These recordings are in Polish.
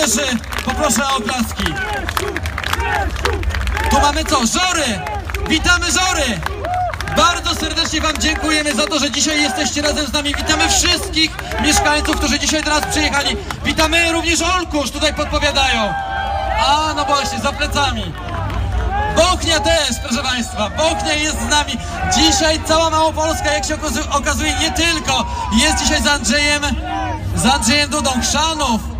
Proszę, poproszę o oklaski. Tu mamy co? Żory! Witamy Żory! Bardzo serdecznie Wam dziękujemy za to, że dzisiaj jesteście razem z nami. Witamy wszystkich mieszkańców, którzy dzisiaj do nas przyjechali. Witamy również Olkusz, tutaj podpowiadają. A, no właśnie, za plecami. Bochnia też, proszę Państwa, Bochnia jest z nami. Dzisiaj cała Małopolska, jak się okazu- okazuje, nie tylko. Jest dzisiaj z Andrzejem, z Andrzejem Dudą, Chrzanów.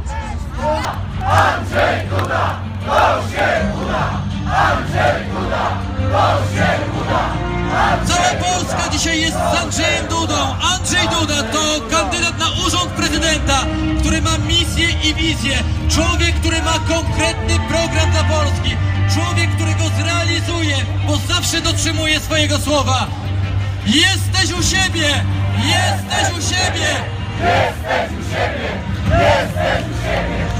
Cała Polska dzisiaj jest z Andrzejem Dudą. Andrzej Duda to kandydat na urząd prezydenta, który ma misję i wizję. Człowiek, który ma konkretny program dla Polski. Człowiek, który go zrealizuje, bo zawsze dotrzymuje swojego słowa. Jesteś u siebie! Jesteś u siebie! Jest i on! Ogromne brawa! Witamy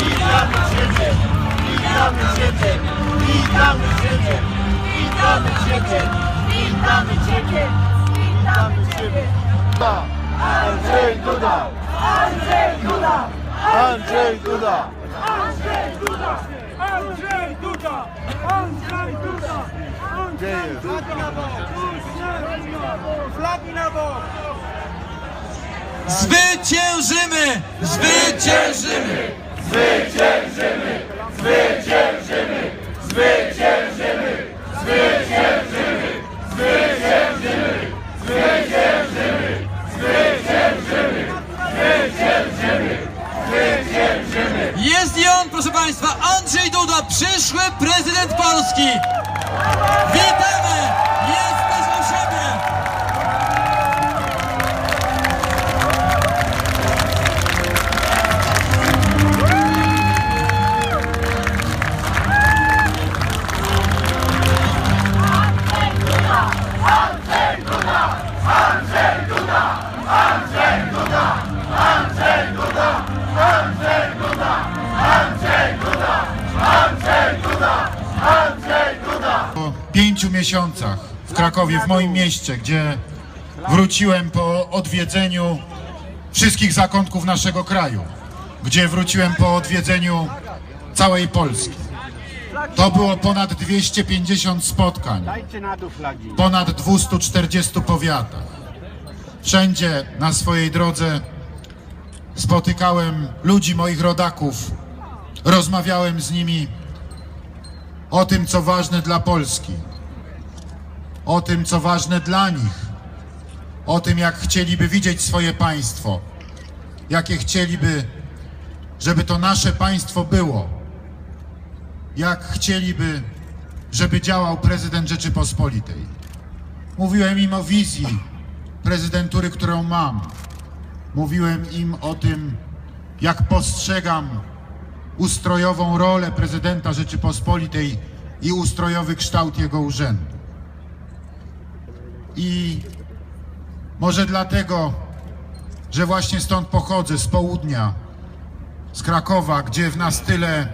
całych sił! Witamy Ciebie! Witamy Ciebie! Witamy Ciebie! Witamy Ciebie! Witamy Ciebie! Andrzej Duda! Andrzej Duda! Andrzej Duda! Andrzej Duda! Andrzej Duda! Andrzej Duda! Andrzej Duda! Flagi na bok! Zwyciężymy! Zwyciężymy! Jest i on, proszę Państwa, Andrzej Duda, przyszły prezydent Polski. Witamy! Pięciu miesiącach w Krakowie, w moim mieście, gdzie wróciłem po odwiedzeniu wszystkich zakątków naszego kraju, gdzie wróciłem po odwiedzeniu całej Polski. To było ponad 250 spotkań, ponad 240 powiatach. Wszędzie na swojej drodze spotykałem ludzi, moich rodaków, rozmawiałem z nimi o tym, co ważne dla Polski, o tym, co ważne dla nich, o tym, jak chcieliby widzieć swoje państwo, jakie chcieliby, żeby to nasze państwo było, jak chcieliby, żeby działał prezydent Rzeczypospolitej. Mówiłem im o wizji prezydentury, którą mam. Mówiłem im o tym, jak postrzegam ustrojową rolę prezydenta Rzeczypospolitej i ustrojowy kształt jego urzędu. I może dlatego, że właśnie stąd pochodzę, z południa, z Krakowa, gdzie w nas tyle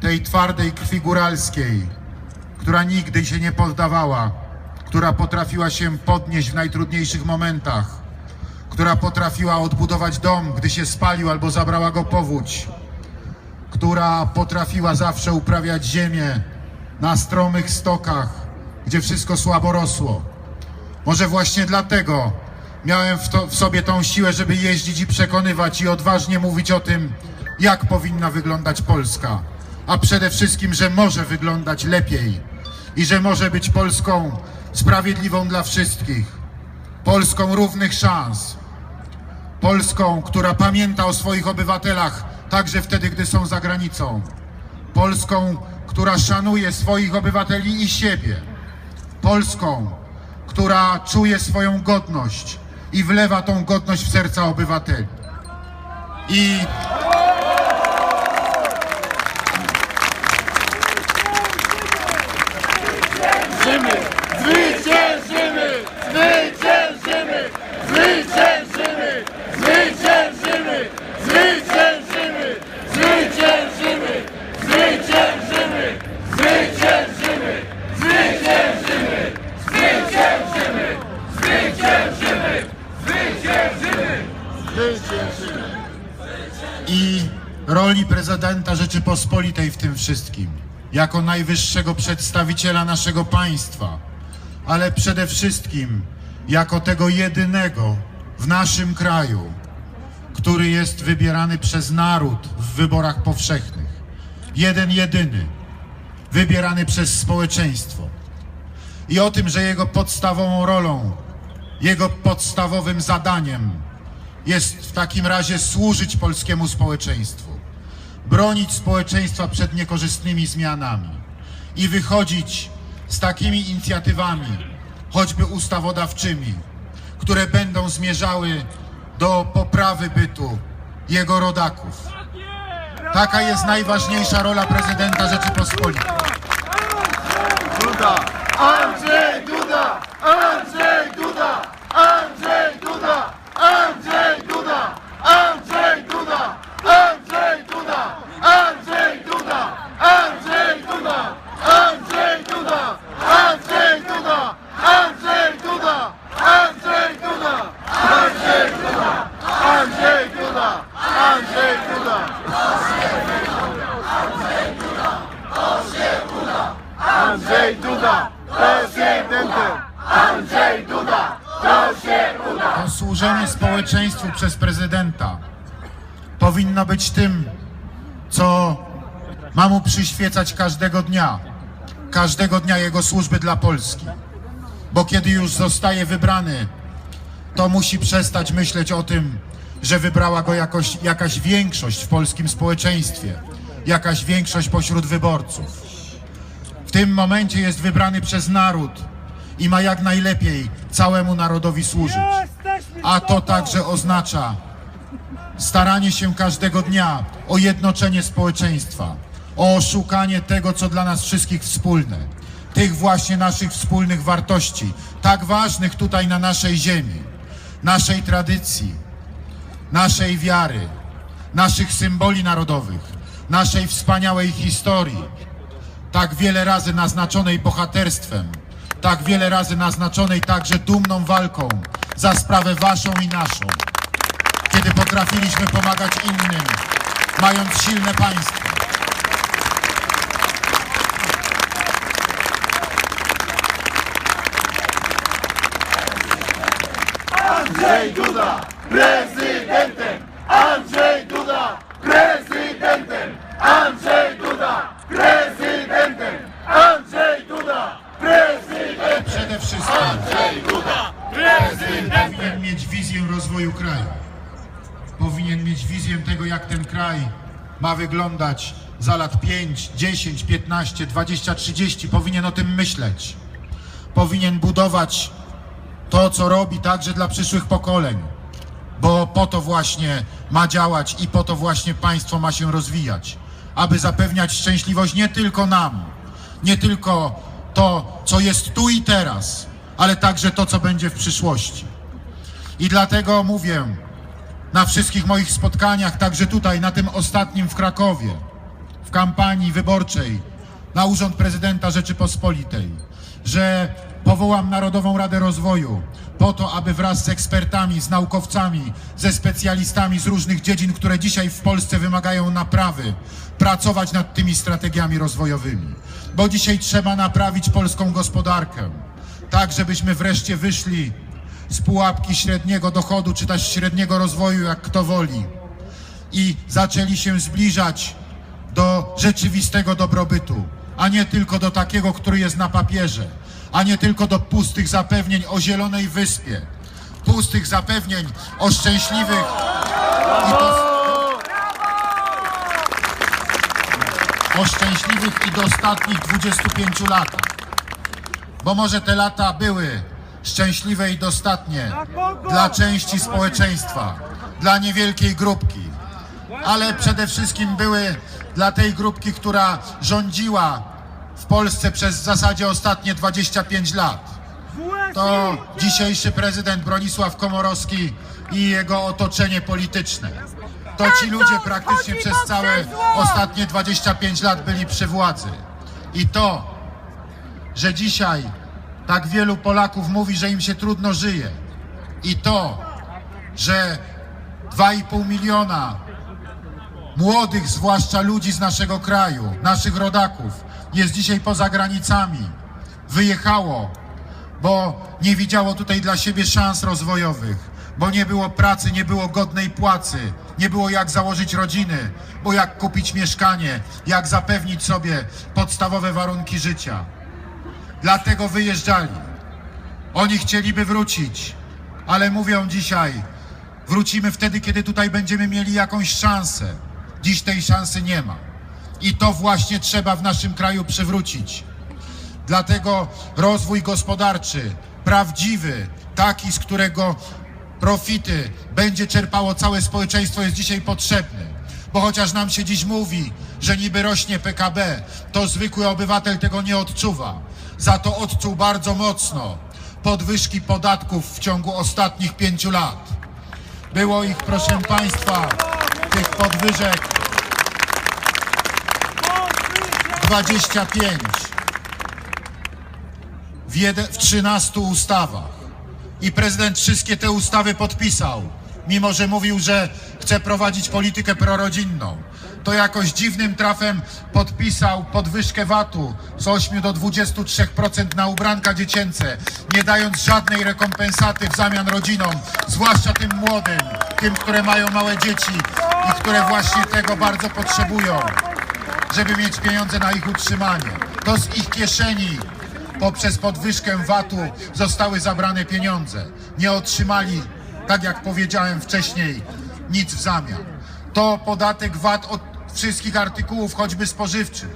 tej twardej krwi góralskiej, która nigdy się nie poddawała, która potrafiła się podnieść w najtrudniejszych momentach, która potrafiła odbudować dom, gdy się spalił albo zabrała go powódź, która potrafiła zawsze uprawiać ziemię na stromych stokach, gdzie wszystko słabo rosło. Może właśnie dlatego miałem w, to, w sobie tą siłę, żeby jeździć i przekonywać i odważnie mówić o tym, jak powinna wyglądać Polska, a przede wszystkim, że może wyglądać lepiej i że może być Polską sprawiedliwą dla wszystkich, Polską równych szans, Polską, która pamięta o swoich obywatelach także wtedy, gdy są za granicą. Polską, która szanuje swoich obywateli i siebie. Polską, która czuje swoją godność i wlewa tą godność w serca obywateli. I prezydenta Rzeczypospolitej w tym wszystkim, jako najwyższego przedstawiciela naszego państwa, ale przede wszystkim jako tego jedynego w naszym kraju, który jest wybierany przez naród w wyborach powszechnych. Jeden jedyny, wybierany przez społeczeństwo. I o tym, że jego podstawową rolą, jego podstawowym zadaniem jest w takim razie służyć polskiemu społeczeństwu, bronić społeczeństwa przed niekorzystnymi zmianami i wychodzić z takimi inicjatywami, choćby ustawodawczymi, które będą zmierzały do poprawy bytu jego rodaków. Taka jest najważniejsza rola prezydenta Rzeczypospolitej. Duda! Andrzej Duda! Andrzej Duda! Prezydentem! Andrzej Duda! To się uda! To służenie społeczeństwu przez prezydenta powinno być tym, co ma mu przyświecać każdego dnia, każdego dnia jego służby dla Polski. Bo kiedy już zostaje wybrany, to musi przestać myśleć o tym, że wybrała go jakoś, jakaś większość w polskim społeczeństwie, jakaś większość pośród wyborców. W tym momencie jest wybrany przez naród i ma jak najlepiej całemu narodowi służyć. A to także oznacza staranie się każdego dnia o jednoczenie społeczeństwa, o szukanie tego, co dla nas wszystkich wspólne, tych właśnie naszych wspólnych wartości, tak ważnych tutaj na naszej ziemi, naszej tradycji, naszej wiary, naszych symboli narodowych, naszej wspaniałej historii, tak wiele razy naznaczonej bohaterstwem, tak wiele razy naznaczonej także dumną walką za sprawę waszą i naszą, kiedy potrafiliśmy pomagać innym, mając silne państwo. Andrzej Duda! Prezydentem! Andrzej Duda! Prezydentem! Andrzej Duda! Prezydentem! Andrzej Duda! Przede wszystkim Andrzej Duda! powinien mieć wizję rozwoju kraju. Powinien mieć wizję tego, jak ten kraj ma wyglądać za lat 5, 10, 15, 20, 30. Powinien o tym myśleć. Powinien budować to, co robi także dla przyszłych pokoleń. Bo po to właśnie ma działać i po to właśnie państwo ma się rozwijać. Aby zapewniać szczęśliwość nie tylko nam, nie tylko to, co jest tu i teraz, ale także to, co będzie w przyszłości. I dlatego mówię na wszystkich moich spotkaniach, także tutaj, na tym ostatnim w Krakowie, w kampanii wyborczej na Urząd Prezydenta Rzeczypospolitej, że powołam Narodową Radę Rozwoju po to, aby wraz z ekspertami, z naukowcami, ze specjalistami z różnych dziedzin, które dzisiaj w Polsce wymagają naprawy, pracować nad tymi strategiami rozwojowymi. Bo dzisiaj trzeba naprawić polską gospodarkę, tak żebyśmy wreszcie wyszli z pułapki średniego dochodu, czy też średniego rozwoju, jak kto woli, i zaczęli się zbliżać do rzeczywistego dobrobytu, a nie tylko do takiego, który jest na papierze, a nie tylko do pustych zapewnień o zielonej wyspie, pustych zapewnień o szczęśliwych i o szczęśliwych i dostatnich 25 latach. Bo może te lata były szczęśliwe i dostatnie dla części społeczeństwa, dla niewielkiej grupki, ale przede wszystkim były dla tej grupki, która rządziła w Polsce przez w zasadzie ostatnie 25 lat. To dzisiejszy prezydent Bronisław Komorowski i jego otoczenie polityczne. To ci ludzie praktycznie przez całe ostatnie 25 lat byli przy władzy. I to, że dzisiaj tak wielu Polaków mówi, że im się trudno żyje. I to, że 2,5 miliona młodych, zwłaszcza ludzi z naszego kraju, naszych rodaków, jest dzisiaj poza granicami. Wyjechało, bo nie widziało tutaj dla siebie szans rozwojowych, bo nie było pracy, nie było godnej płacy, nie było jak założyć rodziny, bo jak kupić mieszkanie, jak zapewnić sobie podstawowe warunki życia. Dlatego wyjeżdżali. Oni chcieliby wrócić, ale mówią dzisiaj, wrócimy wtedy, kiedy tutaj będziemy mieli jakąś szansę. Dziś tej szansy nie ma. I to właśnie trzeba w naszym kraju przywrócić. Dlatego rozwój gospodarczy, prawdziwy, taki, z którego profity będzie czerpało całe społeczeństwo, jest dzisiaj potrzebny. Bo chociaż nam się dziś mówi, że niby rośnie PKB, to zwykły obywatel tego nie odczuwa. Za to odczuł bardzo mocno podwyżki podatków w ciągu ostatnich pięciu lat. Było ich, proszę Państwa, tych podwyżek 25 w, jede, w 13 ustawach. I prezydent wszystkie te ustawy podpisał, mimo że mówił, że chce prowadzić politykę prorodzinną. To jakoś dziwnym trafem podpisał podwyżkę VAT-u z 8 do 23% na ubranka dziecięce, nie dając żadnej rekompensaty w zamian rodzinom, zwłaszcza tym młodym, tym, które mają małe dzieci i które właśnie tego bardzo potrzebują żeby mieć pieniądze na ich utrzymanie. To z ich kieszeni poprzez podwyżkę VAT-u zostały zabrane pieniądze. Nie otrzymali, tak jak powiedziałem wcześniej, nic w zamian. To podatek VAT od wszystkich artykułów, choćby spożywczych,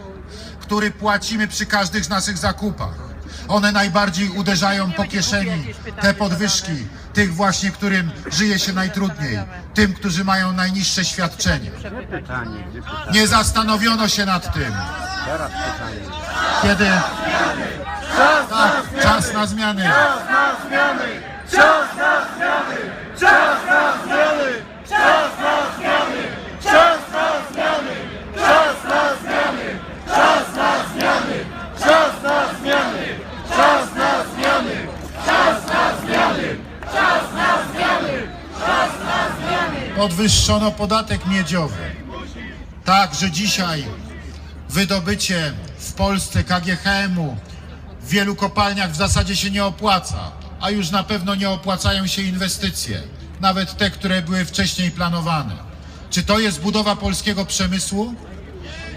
który płacimy przy każdych naszych zakupach. One najbardziej uderzają po kieszeni, te podwyżki, tych właśnie, którym żyje się najtrudniej, tym, którzy mają najniższe świadczenie. Nie zastanowiono się nad tym. Kiedy. Tak, czas na zmiany. na zmiany! Czas na zmiany! Czas na zmiany! Czas na zmiany! Podwyższono podatek miedziowy. Tak, że dzisiaj wydobycie w Polsce KGHM-u w wielu kopalniach w zasadzie się nie opłaca, a już na pewno nie opłacają się inwestycje, nawet te, które były wcześniej planowane. Czy to jest budowa polskiego przemysłu?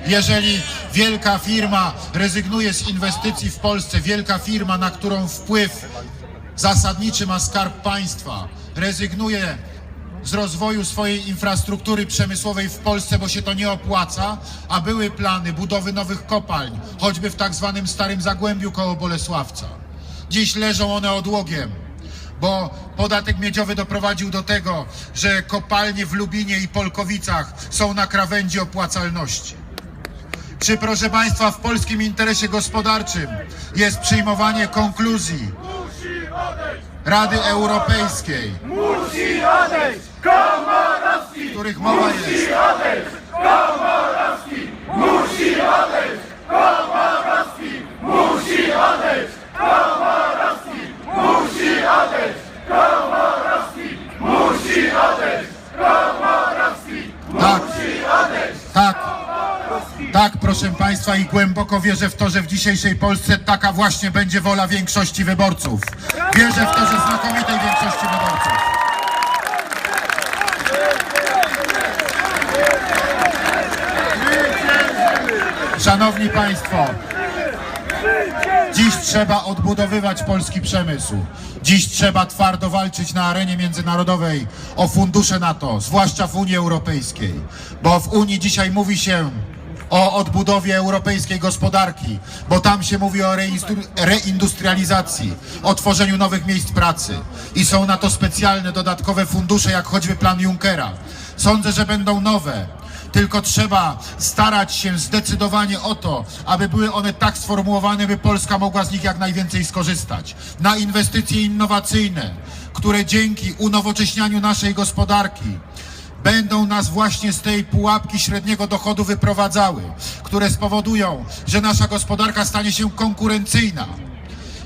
Jeżeli wielka firma rezygnuje z inwestycji w Polsce, wielka firma, na którą wpływ zasadniczy ma skarb państwa, rezygnuje z rozwoju swojej infrastruktury przemysłowej w Polsce, bo się to nie opłaca, a były plany budowy nowych kopalń, choćby w tak zwanym Starym Zagłębiu koło Bolesławca. Dziś leżą one odłogiem, bo podatek miedziowy doprowadził do tego, że kopalnie w Lubinie i Polkowicach są na krawędzi opłacalności. Czy, proszę Państwa, w polskim interesie gospodarczym jest przyjmowanie konkluzji Rady Europejskiej, Musi odejść! Komorowski! których mowa jest Musi odejść! Komorowski! Musi odejść! Komorowski! Musi odejść! Komorowski! Musi odejść! Komorowski! Musi odejść! Komorowski! Tak, Musi odejść! tak, tak, proszę Państwa, i głęboko wierzę w to, że w dzisiejszej Polsce taka właśnie będzie wola większości wyborców. Wierzę w to, że znakomitej większości wyborców. Szanowni Państwo, Dziś trzeba odbudowywać polski przemysł. Dziś trzeba twardo walczyć na arenie międzynarodowej o fundusze NATO, zwłaszcza w Unii Europejskiej. Bo w Unii dzisiaj mówi się o odbudowie europejskiej gospodarki, bo tam się mówi o reindustrializacji, o tworzeniu nowych miejsc pracy. I są na to specjalne dodatkowe fundusze, jak choćby plan Junckera. Sądzę, że będą nowe. Tylko trzeba starać się zdecydowanie o to, aby były one tak sformułowane, by Polska mogła z nich jak najwięcej skorzystać. Na inwestycje innowacyjne, które dzięki unowocześnianiu naszej gospodarki będą nas właśnie z tej pułapki średniego dochodu wyprowadzały, które spowodują, że nasza gospodarka stanie się konkurencyjna.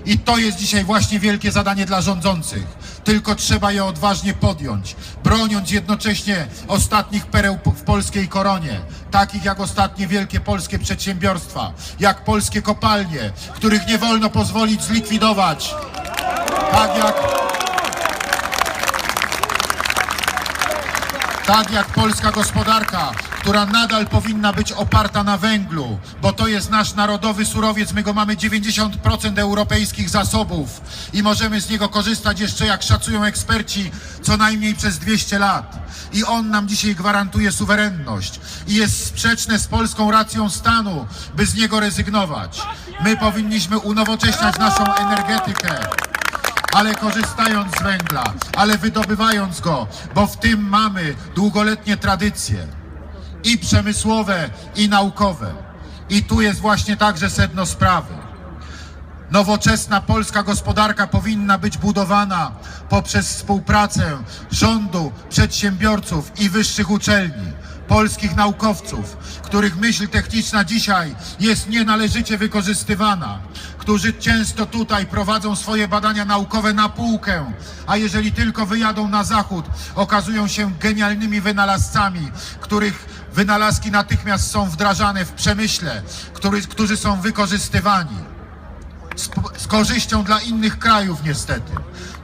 I to jest dzisiaj właśnie wielkie zadanie dla rządzących. tylko trzeba je odważnie podjąć, broniąc jednocześnie ostatnich pereł w polskiej koronie, takich jak ostatnie wielkie polskie przedsiębiorstwa, jak polskie kopalnie, których nie wolno pozwolić zlikwidować, tak jak Tak jak polska gospodarka, która nadal powinna być oparta na węglu, bo to jest nasz narodowy surowiec, my go mamy 90% europejskich zasobów i możemy z niego korzystać jeszcze, jak szacują eksperci, co najmniej przez 200 lat. I on nam dzisiaj gwarantuje suwerenność i jest sprzeczne z polską racją stanu, by z niego rezygnować. My powinniśmy unowocześniać naszą energetykę ale korzystając z węgla, ale wydobywając go, bo w tym mamy długoletnie tradycje i przemysłowe, i naukowe. I tu jest właśnie także sedno sprawy. Nowoczesna polska gospodarka powinna być budowana poprzez współpracę rządu, przedsiębiorców i wyższych uczelni, polskich naukowców, których myśl techniczna dzisiaj jest nienależycie wykorzystywana, którzy często tutaj prowadzą swoje badania naukowe na półkę, a jeżeli tylko wyjadą na zachód, okazują się genialnymi wynalazcami, których wynalazki natychmiast są wdrażane w przemyśle, który, którzy są wykorzystywani z, z korzyścią dla innych krajów niestety.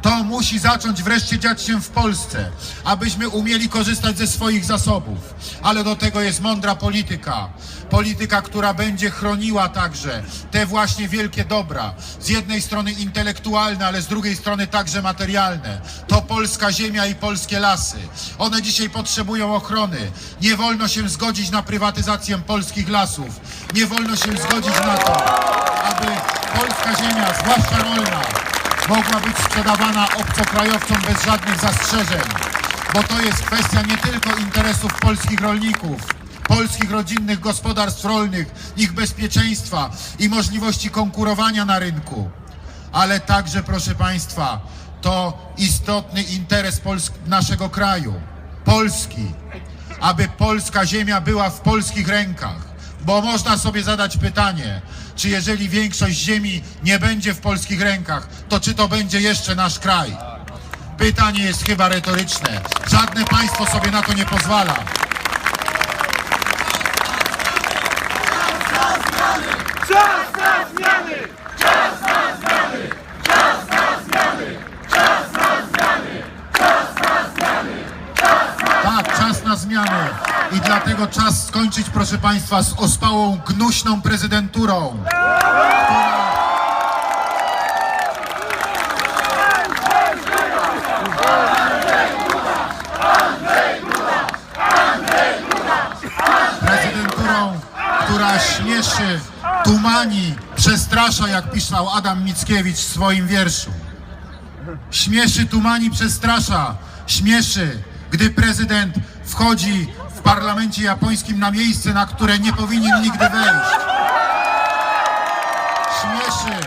To musi zacząć wreszcie dziać się w Polsce, abyśmy umieli korzystać ze swoich zasobów. Ale do tego jest mądra polityka. Polityka, która będzie chroniła także te właśnie wielkie dobra. Z jednej strony intelektualne, ale z drugiej strony także materialne. To polska ziemia i polskie lasy. One dzisiaj potrzebują ochrony. Nie wolno się zgodzić na prywatyzację polskich lasów. Nie wolno się zgodzić na to, aby polska ziemia, zwłaszcza rolna, mogła być sprzedawana obcokrajowcom bez żadnych zastrzeżeń, bo to jest kwestia nie tylko interesów polskich rolników, polskich rodzinnych gospodarstw rolnych, ich bezpieczeństwa i możliwości konkurowania na rynku, ale także, proszę Państwa, to istotny interes naszego kraju, Polski, aby polska ziemia była w polskich rękach. Bo można sobie zadać pytanie, czy jeżeli większość ziemi nie będzie w polskich rękach, to czy to będzie jeszcze nasz kraj? Pytanie jest chyba retoryczne. Żadne państwo sobie na to nie pozwala. Czas na zmiany! Tak, czas na zmianę. I dlatego czas skończyć, proszę Państwa, z ospałą, gnuśną prezydenturą. Prezydenturą, która śmieszy, tumani, przestrasza, jak pisał Adam Mickiewicz w swoim wierszu. Śmieszy, tumani, przestrasza. Śmieszy, gdy prezydent wchodzi w parlamencie japońskim na miejsce, na które nie powinien nigdy wejść. Śmieszy,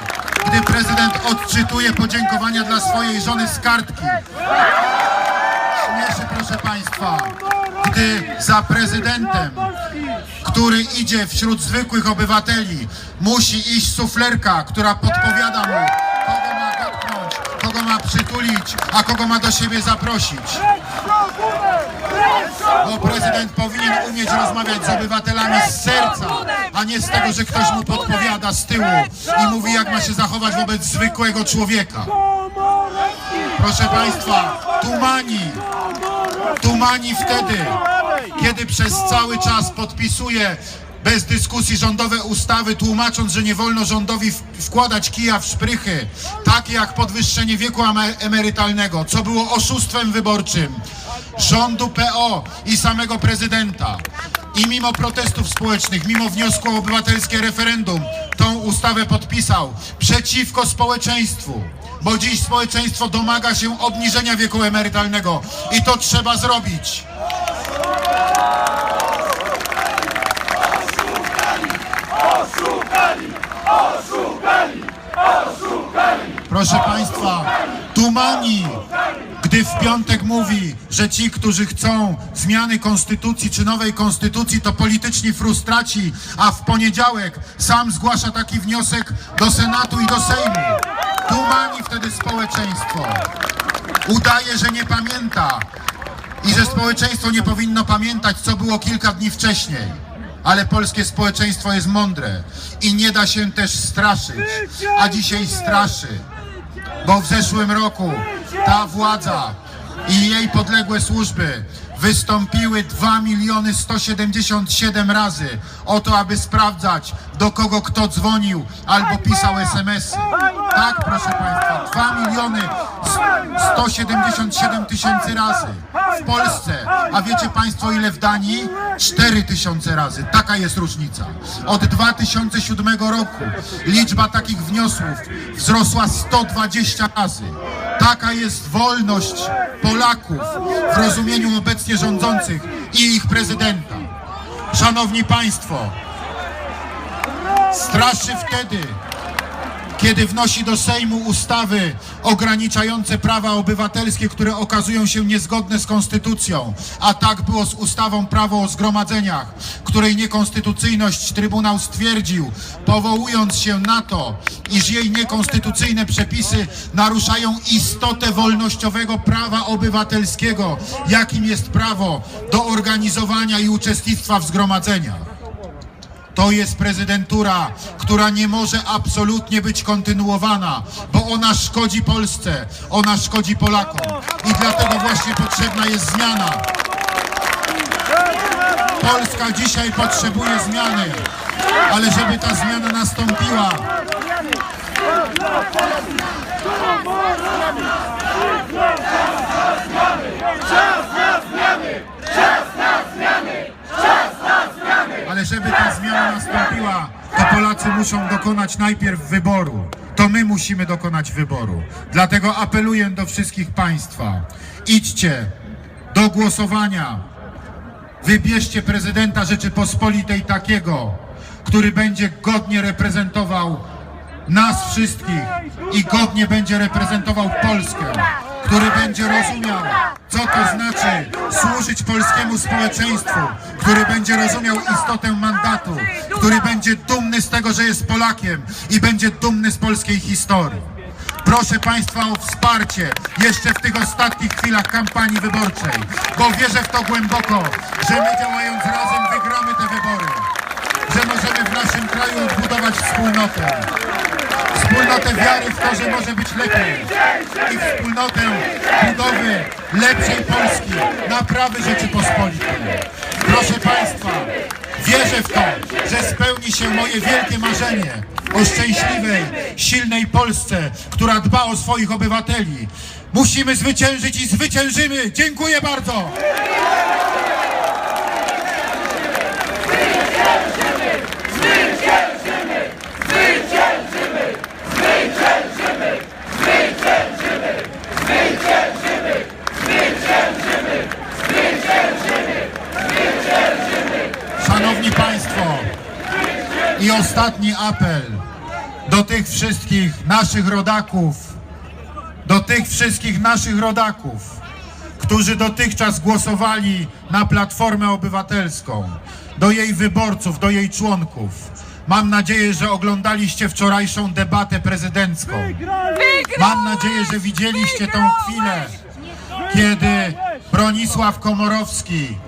gdy prezydent odczytuje podziękowania dla swojej żony z kartki. Śmieszy, proszę Państwa, gdy za prezydentem który idzie wśród zwykłych obywateli, musi iść suflerka, która podpowiada mu, kogo ma dotknąć, kogo ma przytulić, a kogo ma do siebie zaprosić. Bo prezydent powinien umieć rozmawiać z obywatelami z serca, a nie z tego, że ktoś mu podpowiada z tyłu i mówi, jak ma się zachować wobec zwykłego człowieka. Proszę Państwa, tumani, tumani wtedy, kiedy przez cały czas podpisuje bez dyskusji rządowe ustawy, tłumacząc, że nie wolno rządowi wkładać kija w szprychy, takie jak podwyższenie wieku eme- emerytalnego, co było oszustwem wyborczym rządu PO i samego prezydenta. I mimo protestów społecznych, mimo wniosku o obywatelskie referendum, tą ustawę podpisał przeciwko społeczeństwu. Bo dziś społeczeństwo domaga się obniżenia wieku emerytalnego i to trzeba zrobić. Proszę Państwa, Tumani, gdy w piątek mówi, że ci, którzy chcą zmiany konstytucji czy nowej konstytucji, to polityczni frustraci, a w poniedziałek sam zgłasza taki wniosek do Senatu i do Sejmu. Tumani wtedy społeczeństwo. udaje, że nie pamięta i że społeczeństwo nie powinno pamiętać, co było kilka dni wcześniej. Ale polskie społeczeństwo jest mądre i nie da się też straszyć, a dzisiaj straszy, bo w zeszłym roku ta władza i jej podległe służby wystąpiły 2 miliony 177 razy o to, aby sprawdzać, do kogo kto dzwonił albo pisał SMS-y. Tak, proszę Państwa, 2 miliony 177 tysięcy razy w Polsce. A wiecie Państwo ile w Danii? 4 tysiące razy. Taka jest różnica. Od 2007 roku liczba takich wniosków wzrosła 120 razy. Taka jest wolność Polaków w rozumieniu obecnie rządzących i ich prezydenta. Szanowni Państwo, straszy wtedy, kiedy wnosi do Sejmu ustawy ograniczające prawa obywatelskie, które okazują się niezgodne z konstytucją, a tak było z ustawą prawo o zgromadzeniach, której niekonstytucyjność Trybunał stwierdził, powołując się na to, iż jej niekonstytucyjne przepisy naruszają istotę wolnościowego prawa obywatelskiego, jakim jest prawo do organizowania i uczestnictwa w zgromadzeniach. To jest prezydentura, która nie może absolutnie być kontynuowana, bo ona szkodzi Polsce, ona szkodzi Polakom i dlatego właśnie potrzebna jest zmiana. Polska dzisiaj potrzebuje zmiany, ale żeby ta zmiana nastąpiła, ale żeby ta zmiana nastąpiła, to Polacy muszą dokonać najpierw wyboru. To my musimy dokonać wyboru. Dlatego apeluję do wszystkich Państwa. Idźcie do głosowania. Wybierzcie prezydenta Rzeczypospolitej takiego, który będzie godnie reprezentował nas wszystkich i godnie będzie reprezentował Polskę, który będzie rozumiał, co to znaczy służyć polskiemu społeczeństwu, który będzie rozumiał istotę mandatu, który będzie dumny z tego, że jest Polakiem i będzie dumny z polskiej historii. Proszę Państwa o wsparcie jeszcze w tych ostatnich chwilach kampanii wyborczej, bo wierzę w to głęboko, że my działając razem wygramy te wybory, że możemy w naszym kraju odbudować wspólnotę. Wspólnotę wiary w to, że może być lepiej i wspólnotę budowy lepszej Polski, naprawy Rzeczypospolitej. Proszę Państwa, wierzę w to, że spełni się moje wielkie marzenie o szczęśliwej, silnej Polsce, która dba o swoich obywateli. Musimy zwyciężyć i zwyciężymy. Dziękuję bardzo. Szanowni Państwo, i ostatni apel do tych wszystkich naszych rodaków, do tych wszystkich naszych rodaków, którzy dotychczas głosowali na Platformę Obywatelską, do jej wyborców, do jej członków. Mam nadzieję, że oglądaliście wczorajszą debatę prezydencką. Mam nadzieję, że widzieliście tą chwilę, kiedy Bronisław Komorowski